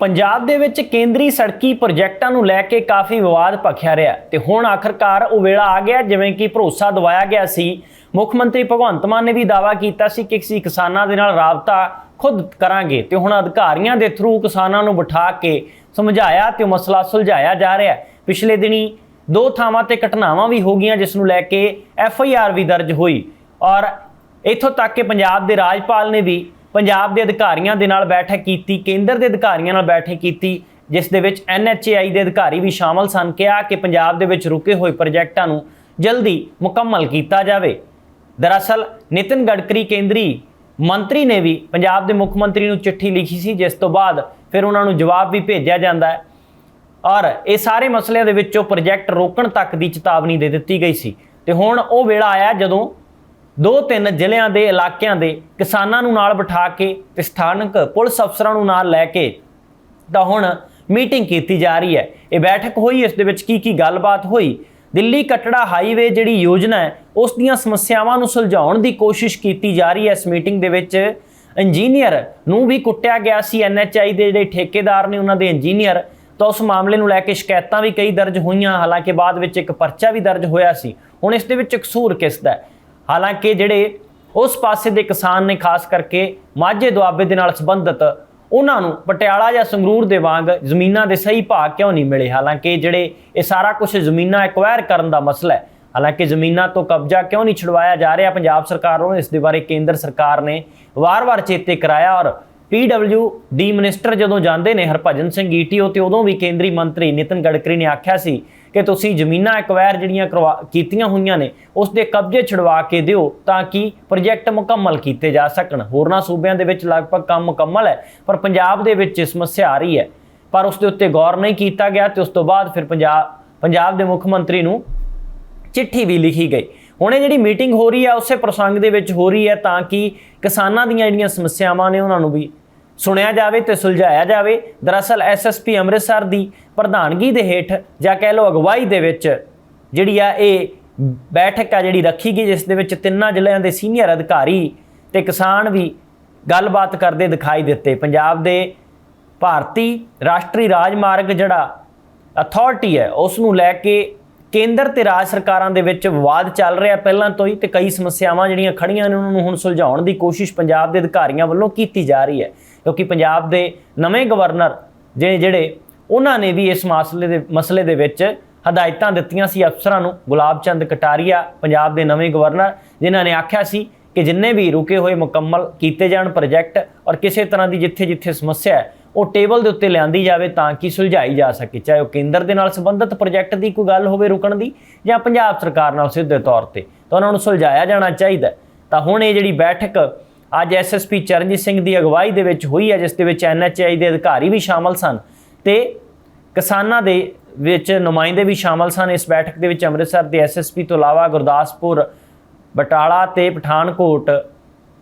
ਪੰਜਾਬ ਦੇ ਵਿੱਚ ਕੇਂਦਰੀ ਸੜਕੀ ਪ੍ਰੋਜੈਕਟਾਂ ਨੂੰ ਲੈ ਕੇ ਕਾਫੀ ਵਿਵਾਦ ਭਖਿਆ ਰਿਹਾ ਤੇ ਹੁਣ ਆਖਰਕਾਰ ਉਹ ਵੇਲਾ ਆ ਗਿਆ, ਜਿਵੇਂ ਕਿ ਭਰੋਸਾ ਦਵਾਇਆ ਗਿਆ ਸੀ। ਮੁੱਖ ਮੰਤਰੀ ਭਗਵੰਤ ਮਾਨ ਨੇ ਵੀ ਦਾਅਵਾ ਕੀਤਾ ਸੀ ਕਿ ਅਸੀਂ ਕਿਸਾਨਾਂ ਦੇ ਨਾਲ ਰਾਬਤਾ ਖੁਦ ਕਰਾਂਗੇ ਤੇ ਹੁਣ ਅਧਿਕਾਰੀਆਂ ਦੇ ਥਰੂ ਕਿਸਾਨਾਂ ਨੂੰ ਬਿਠਾ ਕੇ ਸਮਝਾਇਆ ਤੇ ਮਸਲਾ ਸੁਲਝਾਇਆ ਜਾ ਰਿਹਾ ਪਿਛਲੇ ਦਿਨੀ ਦੋ ਥਾਵਾਂ ਤੇ ਘਟਨਾਵਾਂ ਵੀ ਹੋ ਗਈਆਂ, ਜਿਸ ਨੂੰ ਲੈ ਕੇ ਐਫ ਆਈ ਆਰ ਵੀ ਦਰਜ ਹੋਈ ਔਰ ਇੱਥੋਂ ਤੱਕ ਕਿ ਪੰਜਾਬ ਦੇ ਰਾਜਪਾਲ ਨੇ ਵੀ ਪੰਜਾਬ ਦੇ ਅਧਿਕਾਰੀਆਂ ਦੇ ਨਾਲ ਬੈਠਕ ਕੀਤੀ, ਕੇਂਦਰ ਦੇ ਅਧਿਕਾਰੀਆਂ ਨਾਲ ਬੈਠਕ ਕੀਤੀ, ਜਿਸ ਦੇ ਵਿੱਚ ਐਨਐਚਏਆਈ ਦੇ ਅਧਿਕਾਰੀ ਵੀ ਸ਼ਾਮਲ ਸਨ। ਕਿਹਾ ਕਿ ਪੰਜਾਬ ਦੇ ਵਿੱਚ ਰੁਕੇ ਹੋਏ ਪ੍ਰੋਜੈਕਟਾਂ ਨੂੰ ਜਲਦੀ ਮੁਕੰਮਲ ਕੀਤਾ ਜਾਵੇ। ਦਰਅਸਲ, ਨਿਤਿਨ ਗਡਕਰੀ ਕੇਂਦਰੀ ਮੰਤਰੀ ਨੇ ਵੀ ਪੰਜਾਬ ਦੇ ਮੁੱਖ ਮੰਤਰੀ ਨੂੰ ਚਿੱਠੀ ਲਿਖੀ ਸੀ, ਜਿਸ ਤੋਂ ਬਾਅਦ ਫਿਰ ਉਹਨਾਂ ਨੂੰ ਜਵਾਬ ਵੀ ਭੇਜਿਆ ਜਾਂਦਾ ਹੈ। ਔਰ ਇਹ ਸਾਰੇ ਮਸਲਿਆਂ ਦੇ ਵਿੱਚੋਂ ਪ੍ਰੋਜੈਕਟ ਰੋਕਣ ਤੱਕ ਦੀ ਚੇਤਾਵਨੀ ਦੇ ਦਿੱਤੀ ਗਈ ਸੀ। ਤੇ ਹੁਣ ਉਹ ਵੇਲਾ ਆਇਆ ਜਦੋਂ ਦੋ ਤਿੰਨ ਜ਼ਿਲ੍ਹਿਆਂ ਦੇ ਇਲਾਕਿਆਂ ਦੇ ਕਿਸਾਨਾਂ ਨੂੰ ਨਾਲ ਬਿਠਾ ਕੇ ਤੇ ਸਥਾਨਕ ਪੁਲਿਸ ਅਫਸਰਾਂ ਨੂੰ ਨਾਲ ਲੈ ਕੇ ਤਾਂ ਹੁਣ ਮੀਟਿੰਗ ਕੀਤੀ ਜਾ ਰਹੀ ਹੈ। ਇਹ ਬੈਠਕ ਹੋਈ, ਇਸ ਦੇ ਵਿੱਚ ਕੀ ਕੀ ਗੱਲਬਾਤ ਹੋਈ? ਦਿੱਲੀ ਕਟੜਾ ਹਾਈਵੇ ਜਿਹੜੀ ਯੋਜਨਾ ਹੈ, ਉਸ ਦੀਆਂ ਸਮੱਸਿਆਵਾਂ ਨੂੰ ਸੁਲਝਾਉਣ ਦੀ ਕੋਸ਼ਿਸ਼ ਕੀਤੀ ਜਾ ਰਹੀ ਹੈ। ਇਸ ਮੀਟਿੰਗ ਦੇ ਵਿੱਚ ਇੰਜੀਨੀਅਰ ਨੂੰ ਵੀ ਕੁੱਟਿਆ ਗਿਆ ਸੀ। ਐਨਐਚਆਈ ਦੇ ਜਿਹੜੇ ਠੇਕੇਦਾਰ ਨੇ, ਉਹਨਾਂ ਦੇ ਇੰਜੀਨੀਅਰ, ਤਾਂ ਉਸ ਮਾਮਲੇ ਨੂੰ ਲੈ ਕੇ ਸ਼ਿਕਾਇਤਾਂ ਵੀ ਕਈ ਦਰਜ ਹੋਈਆਂ। ਹਾਲਾਂਕਿ ਬਾਅਦ ਵਿੱਚ ਇੱਕ ਪਰਚਾ ਵੀ ਦਰਜ ਹੋਇਆ ਸੀ। ਹੁਣ ਇਸ ਦੇ ਵਿੱਚ ਕਸੂਰ ਕਿਸ ਦਾ ਹੈ। ਹਾਲਾਂਕਿ ਜਿਹੜੇ ਉਸ ਪਾਸੇ ਦੇ ਕਿਸਾਨ ਨੇ, ਖਾਸ ਕਰਕੇ ਮਾਝੇ ਦੁਆਬੇ ਦੇ ਨਾਲ ਸੰਬੰਧਿਤ, ਉਹਨਾਂ ਨੂੰ ਪਟਿਆਲਾ ਜਾਂ ਸੰਗਰੂਰ ਦੇ ਵਾਂਗ ਜ਼ਮੀਨਾਂ ਦੇ ਸਹੀ ਭਾਅ ਕਿਉਂ ਨਹੀਂ ਮਿਲੇ? ਹਾਲਾਂਕਿ ਜਿਹੜੇ ਇਹ ਸਾਰਾ ਕੁਝ ਜ਼ਮੀਨਾਂ ਐਕਵਾਇਰ ਕਰਨ ਦਾ ਮਸਲਾ ਹੈ, ਹਾਲਾਂਕਿ ਜ਼ਮੀਨਾਂ ਤੋਂ ਕਬਜ਼ਾ ਕਿਉਂ ਨਹੀਂ ਛੁਡਵਾਇਆ ਜਾ ਰਿਹਾ? ਪੰਜਾਬ ਸਰਕਾਰ ਨੂੰ ਇਸ ਦੇ ਬਾਰੇ ਕੇਂਦਰ ਸਰਕਾਰ ਨੇ ਵਾਰ-ਵਾਰ ਚੇਤੇ ਕਰਾਇਆ ਔਰ ਪੀਡਬਲਯੂ ਡੀ ਮਿਨਿਸਟਰ ਜਦੋਂ ਜਾਂਦੇ ਨੇ, ਹਰਭਜਨ ਸਿੰਘ ਈਟੀਓ ਤੇ ਉਦੋਂ ਵੀ ਕੇਂਦਰੀ ਮੰਤਰੀ ਨਿਤਿਨ ਗਡਕਰੀ ਨੇ ਆਖਿਆ ਸੀ ਕਿ ਤੁਸੀਂ ਜ਼ਮੀਨਾਂ ਐਕਵਾਇਰ ਜਿਹੜੀਆਂ ਕਰਵਾ- ਕੀਤੀਆਂ ਹੋਈਆਂ ਨੇ ਉਸ ਦੇ ਕਬਜ਼ੇ ਛੁਡਵਾ ਕੇ ਦਿਓ ਤਾਂ ਕਿ ਪ੍ਰੋਜੈਕਟ ਮੁਕੰਮਲ ਕੀਤੇ ਜਾ ਸਕਣ। ਹੋਰਨਾਂ ਸੂਬਿਆਂ ਦੇ ਵਿੱਚ ਲਗਭਗ ਕੰਮ ਮੁਕੰਮਲ ਹੈ, ਪਰ ਪੰਜਾਬ ਦੇ ਵਿੱਚ ਸਮੱਸਿਆ ਆ ਰਹੀ ਹੈ। ਪਰ ਉਸ ਦੇ ਉੱਤੇ ਗੌਰ ਨਹੀਂ ਕੀਤਾ ਗਿਆ ਤੇ ਉਸ ਤੋਂ ਬਾਅਦ ਫਿਰ ਪੰਜਾਬ ਪੰਜਾਬ ਦੇ ਮੁੱਖ ਮੰਤਰੀ ਨੂੰ ਚਿੱਠੀ ਵੀ ਲਿਖੀ ਗਈ। ਹੁਣ ਇਹ ਜਿਹੜੀ ਮੀਟਿੰਗ ਹੋ ਰਹੀ ਹੈ, ਉਸੇ ਪ੍ਰਸੰਗ ਦੇ ਵਿੱਚ ਹੋ ਰਹੀ ਹੈ ਤਾਂ ਕਿ ਕਿਸਾਨਾਂ ਦੀਆਂ ਜਿਹੜੀਆਂ ਸਮੱਸਿਆਵਾਂ ਨੇ, ਉਹਨਾਂ ਨੂੰ ਵੀ ਸੁਣਿਆ ਜਾਵੇ ਤੇ ਸੁਲਝਾਇਆ ਜਾਵੇ, ਦਰਅਸਲ ਐਸਐਸਪੀ ਅੰਮ੍ਰਿਤਸਰ ਦੀ ਪ੍ਰਧਾਨਗੀ ਦੇ ਹੇਠ ਜਾਂ ਕਹਿ ਲਓ ਅਗਵਾਈ ਦੇ ਵਿੱਚ ਜਿਹੜੀ ਆ ਇਹ ਬੈਠਕ ਆ ਜਿਹੜੀ ਰੱਖੀ ਗਈ, ਜਿਸ ਦੇ ਵਿੱਚ ਤਿੰਨਾਂ ਜ਼ਿਲ੍ਹਿਆਂ ਦੇ ਸੀਨੀਅਰ ਅਧਿਕਾਰੀ ਤੇ ਕਿਸਾਨ ਵੀ ਗੱਲਬਾਤ ਕਰਦੇ ਦਿਖਾਈ ਦਿੱਤੇ। ਪੰਜਾਬ ਦੇ ਭਾਰਤੀ ਰਾਸ਼ਟਰੀ ਰਾਜਮਾਰਗ ਜਿਹੜਾ ਅਥਾਰਟੀ ਹੈ ਉਸ ਨੂੰ ਲੈ ਕੇ ਕੇਂਦਰ ਤੇ ਰਾਜ ਸਰਕਾਰਾਂ ਦੇ ਵਿੱਚ ਵਿਵਾਦ ਚੱਲ ਰਿਹਾ ਪਹਿਲਾਂ ਤੋਂ ਹੀ ਤੇ ਕਈ ਸਮੱਸਿਆਵਾਂ ਜਿਹੜੀਆਂ ਖੜੀਆਂ ਨੇ, ਉਹਨਾਂ ਨੂੰ ਹੁਣ ਸੁਲਝਾਉਣ ਦੀ ਕੋਸ਼ਿਸ਼ ਪੰਜਾਬ ਦੇ ਅਧਿਕਾਰੀਆਂ ਵੱਲੋਂ ਕੀਤੀ ਜਾ ਰਹੀ ਹੈ। ਕਿਉਂਕਿ ਪੰਜਾਬ ਦੇ ਨਵੇਂ ਗਵਰਨਰ ਜਿਹੜੇ ਜਿਹੜੇ, ਉਹਨਾਂ ਨੇ ਵੀ ਇਸ ਮਸਲੇ ਦੇ ਮਸਲੇ ਦੇ ਵਿੱਚ ਹਦਾਇਤਾਂ ਦਿੱਤੀਆਂ ਸੀ ਅਫਸਰਾਂ ਨੂੰ, ਗੁਲਾਬ ਚੰਦ ਕਟਾਰੀਆ, ਪੰਜਾਬ ਦੇ ਨਵੇਂ ਗਵਰਨਰ, ਜਿਨ੍ਹਾਂ ਨੇ ਆਖਿਆ ਸੀ ਕਿ ਜਿੰਨੇ ਵੀ ਰੁਕੇ ਹੋਏ ਮੁਕੰਮਲ ਕੀਤੇ ਜਾਣ ਪ੍ਰੋਜੈਕਟ ਔਰ ਕਿਸੇ ਤਰ੍ਹਾਂ ਦੀ ਜਿੱਥੇ ਜਿੱਥੇ ਸਮੱਸਿਆ ਹੈ, ਉਹ ਟੇਬਲ ਦੇ ਉੱਤੇ ਲਿਆਂਦੀ ਜਾਵੇ ਤਾਂ ਕਿ ਸੁਲਝਾਈ ਜਾ ਸਕੇ, ਚਾਹੇ ਉਹ ਕੇਂਦਰ ਦੇ ਨਾਲ ਸੰਬੰਧਿਤ ਪ੍ਰੋਜੈਕਟ ਦੀ ਕੋਈ ਗੱਲ ਹੋਵੇ ਰੁਕਣ ਦੀ ਜਾਂ ਪੰਜਾਬ ਸਰਕਾਰ ਨਾਲ ਸਿੱਧੇ ਤੌਰ ਤੇ। ਤਾਂ ਉਹਨਾਂ ਨੂੰ ਸੁਲਝਾਇਆ ਜਾਣਾ ਚਾਹੀਦਾ ਤਾਂ ਹੁਣ ਇਹ ਜਿਹੜੀ ਬੈਠਕ ਅੱਜ ਐਸਐਸਪੀ ਚਰਨਜੀਤ ਸਿੰਘ ਦੀ ਅਗਵਾਈ ਦੇ ਵਿੱਚ ਹੋਈ ਹੈ, ਜਿਸ ਦੇ ਵਿੱਚ ਐਨਐਚਆਈ ਦੇ ਅਧਿਕਾਰੀ ਵੀ ਸ਼ਾਮਲ ਸਨ ਤੇ ਕਿਸਾਨਾਂ ਦੇ ਵਿੱਚ ਨੁਮਾਇੰਦੇ ਵੀ ਸ਼ਾਮਲ ਸਨ। ਇਸ ਬੈਠਕ ਦੇ ਵਿੱਚ ਅੰਮ੍ਰਿਤਸਰ ਦੇ ਐਸਐਸਪੀ ਤੋਂ ਇਲਾਵਾ ਗੁਰਦਾਸਪੁਰ, ਬਟਾਲਾ ਤੇ ਪਠਾਨਕੋਟ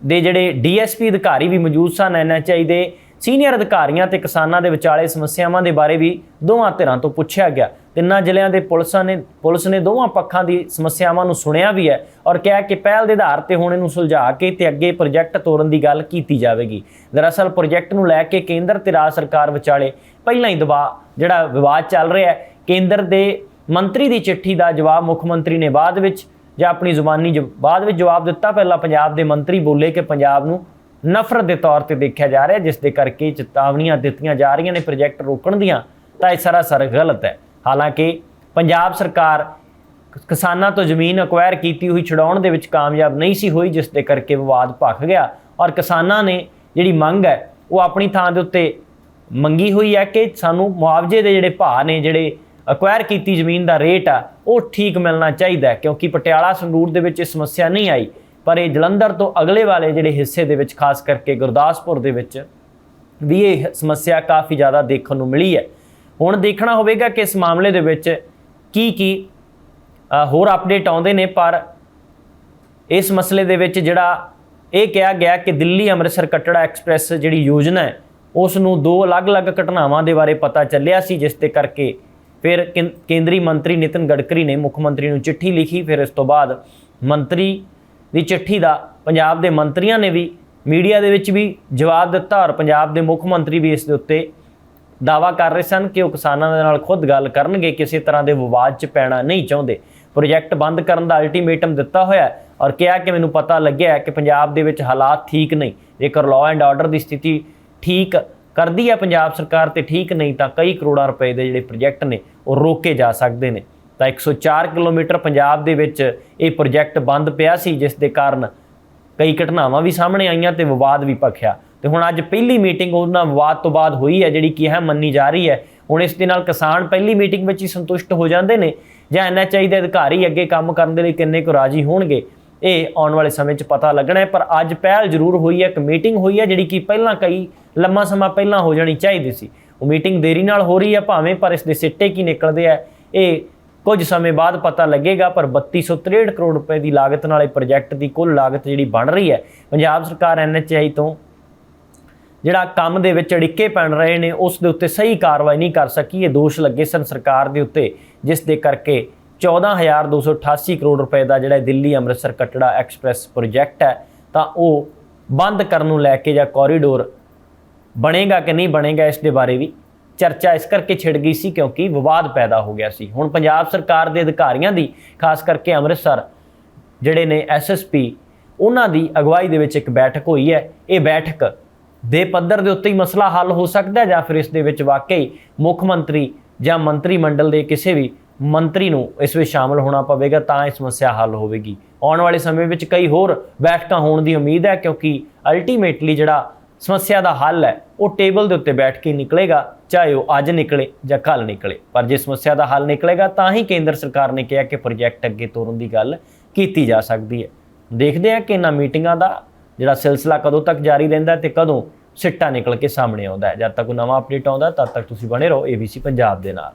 ਦੇ ਜਿਹੜੇ ਡੀਐਸਪੀ ਅਧਿਕਾਰੀ ਵੀ ਮੌਜੂਦ ਸਨ ਐਨਐਚਆਈ ਦੇ ਸੀਨੀਅਰ ਅਧਿਕਾਰੀਆਂ ਤੇ ਕਿਸਾਨਾਂ ਦੇ ਵਿਚਾਲੇ ਸਮੱਸਿਆਵਾਂ ਦੇ ਬਾਰੇ ਵੀ ਦੋਵਾਂ ਧਿਰਾਂ ਤੋਂ ਪੁੱਛਿਆ ਗਿਆ। ਤਿੰਨਾਂ ਜ਼ਿਲ੍ਹਿਆਂ ਦੇ ਪੁਲਿਸਾਂ ਨੇ, ਪੁਲਿਸ ਨੇ ਦੋਵਾਂ ਪੱਖਾਂ ਦੀ ਸਮੱਸਿਆਵਾਂ ਨੂੰ ਸੁਣਿਆ ਵੀ ਹੈ ਔਰ ਕਿਹਾ ਕਿ ਪਹਿਲ ਦੇ ਆਧਾਰ ਤੇ ਹੁਣ ਇਹਨੂੰ ਸੁਲਝਾ ਕੇ ਤੇ ਅੱਗੇ ਪ੍ਰੋਜੈਕਟ ਤੋਰਨ ਦੀ ਗੱਲ ਕੀਤੀ ਜਾਵੇਗੀ। ਦਰਅਸਲ ਪ੍ਰੋਜੈਕਟ ਨੂੰ ਲੈ ਕੇ ਕੇਂਦਰ ਤੇ ਰਾਜ ਸਰਕਾਰ ਵਿਚਾਲੇ ਪਹਿਲਾਂ ਹੀ ਦਬਾਅ, ਜਿਹੜਾ ਵਿਵਾਦ ਚੱਲ ਰਿਹਾ ਹੈ, ਕੇਂਦਰ ਦੇ ਮੰਤਰੀ ਦੀ ਚਿੱਠੀ ਦਾ ਜਵਾਬ ਮੁੱਖ ਮੰਤਰੀ ਨੇ ਬਾਅਦ ਵਿੱਚ ਜਾਂ ਆਪਣੀ ਜ਼ੁਬਾਨੀ ਜ- ਬਾਅਦ ਵਿੱਚ ਜਵਾਬ ਦਿੱਤਾ। ਪਹਿਲਾਂ ਪੰਜਾਬ ਦੇ ਮੰਤਰੀ ਬੋਲੇ ਕਿ ਪੰਜਾਬ ਨੂੰ ਨਫ਼ਰਤ ਦੇ ਤੌਰ ਤੇ ਦੇਖਿਆ ਜਾ ਰਿਹਾ ਜਿਸ ਦੇ ਕਰਕੇ ਚੇਤਾਵਨੀਆਂ ਦਿੱਤੀਆਂ ਜਾ ਰਹੀਆਂ ਨੇ, ਪ੍ਰੋਜੈਕਟ ਰੋਕਣ ਦੀਆਂ, ਤਾਂ ਇਹ ਸਰਾਸਰ ਗਲਤ ਹੈ। ਹਾਲਾਂਕਿ ਪੰਜਾਬ ਸਰਕਾਰ ਕਿਸਾਨਾਂ ਤੋਂ ਜ਼ਮੀਨ ਅਕਵਾਇਰ ਕੀਤੀ ਹੋਈ, ਛਡਾਉਣ ਦੇ ਵਿੱਚ ਕਾਮਯਾਬ ਨਹੀਂ ਸੀ ਹੋਈ ਜਿਸ ਦੇ ਕਰਕੇ ਵਿਵਾਦ ਭਖ ਗਿਆ ਔਰ ਕਿਸਾਨਾਂ ਨੇ ਜਿਹੜੀ ਮੰਗ ਹੈ, ਉਹ ਆਪਣੀ ਥਾਂ ਦੇ ਉੱਤੇ ਮੰਗੀ ਹੋਈ ਹੈ ਕਿ ਸਾਨੂੰ ਮੁਆਵਜ਼ੇ ਦੇ ਜਿਹੜੇ ਭਾਅ ਨੇ, ਜਿਹੜੇ ਅਕਵਾਇਰ ਕੀਤੀ ਜ਼ਮੀਨ ਦਾ ਰੇਟ ਆ, ਉਹ ਠੀਕ ਮਿਲਣਾ ਚਾਹੀਦਾ ਕਿਉਂਕਿ ਪਟਿਆਲਾ ਸੰਗਰੂਰ ਦੇ ਵਿੱਚ ਇਹ ਸਮੱਸਿਆ ਨਹੀਂ ਆਈ। ਪਰ ਇਹ ਜਲੰਧਰ ਤੋਂ ਅਗਲੇ ਵਾਲੇ ਜਿਹੜੇ ਹਿੱਸੇ ਦੇ ਵਿੱਚ, ਖਾਸ ਕਰਕੇ ਗੁਰਦਾਸਪੁਰ ਦੇ ਵਿੱਚ, ਵੀ ਇਹ ਸਮੱਸਿਆ ਕਾਫੀ ਜ਼ਿਆਦਾ ਦੇਖਣ ਨੂੰ ਮਿਲੀ ਹੈ। ਹੁਣ ਦੇਖਣਾ ਹੋਵੇਗਾ ਕਿ ਇਸ ਮਾਮਲੇ ਦੇ ਵਿੱਚ ਕੀ ਕੀ ਹੋਰ ਅਪਡੇਟ ਆਉਂਦੇ ਨੇ, ਪਰ ਇਸ ਮਸਲੇ ਦੇ ਵਿੱਚ ਜਿਹੜਾ ਇਹ ਕਿਹਾ ਗਿਆ ਕਿ ਦਿੱਲੀ ਅੰਮ੍ਰਿਤਸਰ ਕੱਟੜਾ ਐਕਸਪ੍ਰੈਸ ਜਿਹੜੀ ਯੋਜਨਾ ਹੈ ਉਸ ਨੂੰ ਦੋ ਅਲੱਗ-ਅਲੱਗ ਘਟਨਾਵਾਂ ਦੇ ਬਾਰੇ ਪਤਾ ਚੱਲਿਆ ਸੀ, ਜਿਸ ਦੇ ਕਰਕੇ ਫਿਰ ਕੇਂ- ਕੇਂਦਰੀ ਮੰਤਰੀ ਨਿਤਿਨ ਗਡਕਰੀ ਨੇ ਮੁੱਖ ਮੰਤਰੀ ਨੂੰ ਚਿੱਠੀ ਲਿਖੀ, ਫਿਰ ਇਸ ਤੋਂ ਬਾਅਦ ਮੰਤਰੀ ਦੀ ਚਿੱਠੀ ਦਾ ਪੰਜਾਬ ਦੇ ਮੰਤਰੀਆਂ ਨੇ ਵੀ, ਮੀਡੀਆ ਦੇ ਵਿੱਚ ਵੀ ਜਵਾਬ ਦਿੱਤਾ ਔਰ ਪੰਜਾਬ ਦੇ ਮੁੱਖ ਮੰਤਰੀ ਵੀ ਇਸ ਦੇ ਉੱਤੇ ਦਾਵਾ ਕਰ ਰਹੇ ਸਨ ਕਿ ਉਹ ਕਿਸਾਨਾਂ ਦੇ ਨਾਲ ਖੁਦ ਗੱਲ ਕਰਨਗੇ ਕਿਸੇ ਤਰ੍ਹਾਂ ਦੇ ਵਿਵਾਦ 'ਚ ਪੈਣਾ ਨਹੀਂ ਚਾਹੁੰਦੇ। ਪ੍ਰੋਜੈਕਟ ਬੰਦ ਕਰਨ ਦਾ ਅਲਟੀਮੇਟਮ ਦਿੱਤਾ ਹੋਇਆ ਔਰ ਕਿਹਾ ਕਿ ਮੈਨੂੰ ਪਤਾ ਲੱਗਿਆ ਕਿ ਪੰਜਾਬ ਦੇ ਵਿੱਚ ਹਾਲਾਤ ਠੀਕ ਨਹੀਂ। ਜੇਕਰ ਲਾਅ ਐਂਡ ਆਰਡਰ ਦੀ ਸਥਿਤੀ ਠੀਕ ਕਰਦੀ ਹੈ ਪੰਜਾਬ ਸਰਕਾਰ ਤੇ ਠੀਕ ਨਹੀਂ ਤਾਂ ਕਈ ਕਰੋੜਾਂ ਰੁਪਏ ਦੇ ਜਿਹੜੇ ਪ੍ਰੋਜੈਕਟ ਨੇ ਉਹ ਰੋਕੇ ਜਾ ਸਕਦੇ ਨੇ। ਤਾਂ 104 ਕਿਲੋਮੀਟਰ ਪੰਜਾਬ ਦੇ ਵਿੱਚ ਇਹ ਪ੍ਰੋਜੈਕਟ ਬੰਦ ਪਿਆ ਸੀ, ਜਿਸ ਦੇ ਕਾਰਨ ਕਈ ਘਟਨਾਵਾਂ ਵੀ ਸਾਹਮਣੇ ਆਈਆਂ ਤੇ ਵਿਵਾਦ ਵੀ ਭਖਿਆ। ਤੇ ਹੁਣ ਅੱਜ ਪਹਿਲੀ ਮੀਟਿੰਗ ਉਹਨਾਂ ਵਿਵਾਦ ਤੋਂ ਬਾਅਦ ਹੋਈ ਹੈ, ਜਿਹੜੀ ਕਿ ਹੈ ਮੰਨੀ ਜਾ ਰਹੀ ਹੈ। ਹੁਣ ਇਸ ਦੇ ਨਾਲ ਕਿਸਾਨ ਪਹਿਲੀ ਮੀਟਿੰਗ ਵਿੱਚ ਹੀ ਸੰਤੁਸ਼ਟ ਹੋ ਜਾਂਦੇ ਨੇ, ਜਾਂ ਐਨਐਚਆਈ ਦੇ ਅਧਿਕਾਰੀ ਅੱਗੇ ਕੰਮ ਕਰਨ ਦੇ ਲਈ ਕਿੰਨੇ ਕੁ ਰਾਜੀ ਹੋਣਗੇ, ਇਹ ਆਉਣ ਵਾਲੇ ਸਮੇਂ 'ਚ ਪਤਾ ਲੱਗਣਾ ਹੈ। ਪਰ ਅੱਜ ਪਹਿਲ ਜ਼ਰੂਰ ਹੋਈ ਹੈ, ਇੱਕ ਮੀਟਿੰਗ ਹੋਈ ਹੈ, ਜਿਹੜੀ ਕਿ ਪਹਿਲਾਂ ਕਈ ਲੰਮਾ ਸਮਾਂ ਪਹਿਲਾਂ ਹੋ ਜਾਣੀ ਚਾਹੀਦੀ ਸੀ। ਉਹ ਮੀਟਿੰਗ ਦੇਰੀ ਨਾਲ ਹੋ ਰਹੀ ਹੈ ਭਾਵੇਂ, ਪਰ ਇਸ ਦੇ ਸਿੱਟੇ ਕੀ ਨਿਕਲਦੇ ਆ, ਇਹ ਕੁਝ ਸਮੇਂ ਬਾਅਦ ਪਤਾ ਲੱਗੇਗਾ, ਪਰ 3263 ਕਰੋੜ ਰੁਪਏ ਦੀ ਲਾਗਤ ਨਾਲ ਇਹ ਪ੍ਰੋਜੈਕਟ ਦੀ ਕੁੱਲ ਲਾਗਤ ਜਿਹੜੀ ਬਣ ਰਹੀ ਹੈ, ਪੰਜਾਬ ਸਰਕਾਰ ਐਨਐਚਆਈ ਤੋਂ ਜਿਹੜਾ ਕੰਮ ਦੇ ਵਿੱਚ ਅੜਿੱਕੇ ਪੈਣ ਰਹੇ ਨੇ, ਉਸ ਦੇ ਉੱਤੇ ਸਹੀ ਕਾਰਵਾਈ ਨਹੀਂ ਕਰ ਸਕੀ, ਇਹ ਦੋਸ਼ ਲੱਗੇ ਸਨ ਸਰਕਾਰ ਦੇ ਉੱਤੇ, ਜਿਸ ਦੇ ਕਰਕੇ 14288 ਕਰੋੜ ਰੁਪਏ ਦਾ ਜਿਹੜਾ ਦਿੱਲੀ ਅੰਮ੍ਰਿਤਸਰ ਕਟੜਾ ਐਕਸਪ੍ਰੈਸ ਪ੍ਰੋਜੈਕਟ ਹੈ, ਤਾਂ ਉਹ ਬੰਦ ਕਰਨ ਨੂੰ ਲੈ ਕੇ ਜਾਂ ਕੋਰੀਡੋਰ ਬਣੇਗਾ ਕਿ ਨਹੀਂ ਬਣੇਗਾ, ਇਸ ਦੇ ਬਾਰੇ ਵੀ ਚਰਚਾ ਇਸ ਕਰਕੇ ਛਿੜ ਗਈ ਸੀ ਕਿਉਂਕਿ ਵਿਵਾਦ ਪੈਦਾ ਹੋ ਗਿਆ ਸੀ। ਹੁਣ ਪੰਜਾਬ ਸਰਕਾਰ ਦੇ ਅਧਿਕਾਰੀਆਂ ਦੀ, ਖਾਸ ਕਰਕੇ ਅੰਮ੍ਰਿਤਸਰ, ਜਿਹੜੇ ਨੇ ਐਸਐਸਪੀ ਉਹਨਾਂ ਦੀ ਅਗਵਾਈ ਦੇ ਵਿੱਚ ਇੱਕ ਬੈਠਕ ਹੋਈ ਹੈ। ਇਹ ਬੈਠਕ ਦੇ ਪੱਧਰ ਦੇ ਉੱਤੇ ਹੀ ਮਸਲਾ ਹੱਲ ਹੋ ਸਕਦਾ ਹੈ ਜਾਂ ਫਿਰ ਇਸ ਦੇ ਵਿੱਚ ਵਾਕਈ ਮੁੱਖ ਮੰਤਰੀ ਜਾਂ ਮੰਤਰੀ ਮੰਡਲ ਦੇ ਕਿਸੇ ਵੀ ਮੰਤਰੀ ਨੂੰ ਇਸ ਵਿੱਚ ਸ਼ਾਮਲ ਹੋਣਾ ਪਵੇਗਾ ਤਾਂ ਇਹ ਸਮੱਸਿਆ ਹੱਲ ਹੋਵੇਗੀ। ਆਉਣ ਵਾਲੇ ਸਮੇਂ ਵਿੱਚ ਕਈ ਹੋਰ ਬੈਠਕਾਂ ਹੋਣ ਦੀ ਉਮੀਦ ਹੈ ਕਿਉਂਕਿ ਅਲਟੀਮੇਟਲੀ ਜਿਹੜਾ ਸਮੱਸਿਆ ਦਾ ਹੱਲ ਹੈ। ਉਹ ਟੇਬਲ ਦੇ ਉੱਤੇ ਬੈਠ ਕੇ ਨਿਕਲੇਗਾ, ਚਾਹੇ ਉਹ ਅੱਜ ਨਿਕਲੇ ਜਾਂ ਕੱਲ ਨਿਕਲੇ। ਪਰ ਜੇ ਸਮੱਸਿਆ ਦਾ ਹੱਲ ਨਿਕਲੇਗਾ, ਤਾਂ ਹੀ ਕੇਂਦਰ ਸਰਕਾਰ ਨੇ ਕਿਹਾ ਕਿ ਪ੍ਰੋਜੈਕਟ ਅੱਗੇ ਤੋਰਨ ਦੀ ਗੱਲ ਕੀਤੀ ਜਾ ਸਕਦੀ ਹੈ। ਦੇਖਦੇ ਹਾਂ ਕਿ ਇਹਨਾਂ ਮੀਟਿੰਗਾਂ ਦਾ ਜਿਹੜਾ ਸਿਲਸਿਲਾ ਕਦੋਂ ਤੱਕ ਜਾਰੀ ਰਹਿੰਦਾ ਹੈ ਤੇ ਕਦੋਂ ਸਿੱਟਾ ਨਿਕਲ ਕੇ ਸਾਹਮਣੇ ਆਉਂਦਾ ਹੈ। ਜਦ ਤੱਕ ਕੋਈ ਨਵਾਂ ਅਪਡੇਟ ਆਉਂਦਾ, ਤਦ ਤੱਕ ਤੁਸੀਂ ਬਣੇ ਰਹੋ ABC ਪੰਜਾਬ ਦੇ ਨਾਲ।